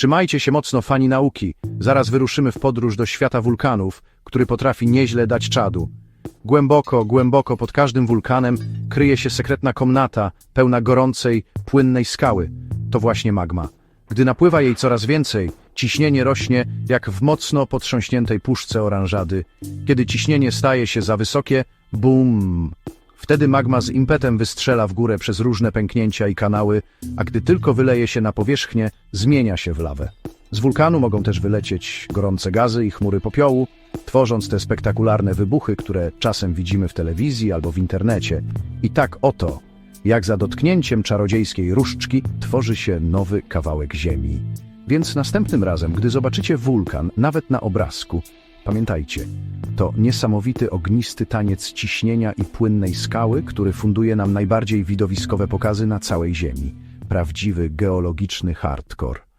Trzymajcie się mocno, fani nauki. Zaraz wyruszymy w podróż do świata wulkanów, który potrafi nieźle dać czadu. Głęboko, głęboko pod każdym wulkanem kryje się sekretna komnata, pełna gorącej, płynnej skały. To właśnie magma. Gdy napływa jej coraz więcej, ciśnienie rośnie jak w mocno potrząśniętej puszce oranżady. Kiedy ciśnienie staje się za wysokie, bum! Wtedy magma z impetem wystrzela w górę przez różne pęknięcia i kanały, a gdy tylko wyleje się na powierzchnię, zmienia się w lawę. Z wulkanu mogą też wylecieć gorące gazy i chmury popiołu, tworząc te spektakularne wybuchy, które czasem widzimy w telewizji albo w internecie. I tak oto, jak za dotknięciem czarodziejskiej różdżki, tworzy się nowy kawałek ziemi. Więc następnym razem, gdy zobaczycie wulkan, nawet na obrazku, pamiętajcie, to niesamowity ognisty taniec ciśnienia i płynnej skały, który funduje nam najbardziej widowiskowe pokazy na całej Ziemi. Prawdziwy geologiczny hardcore.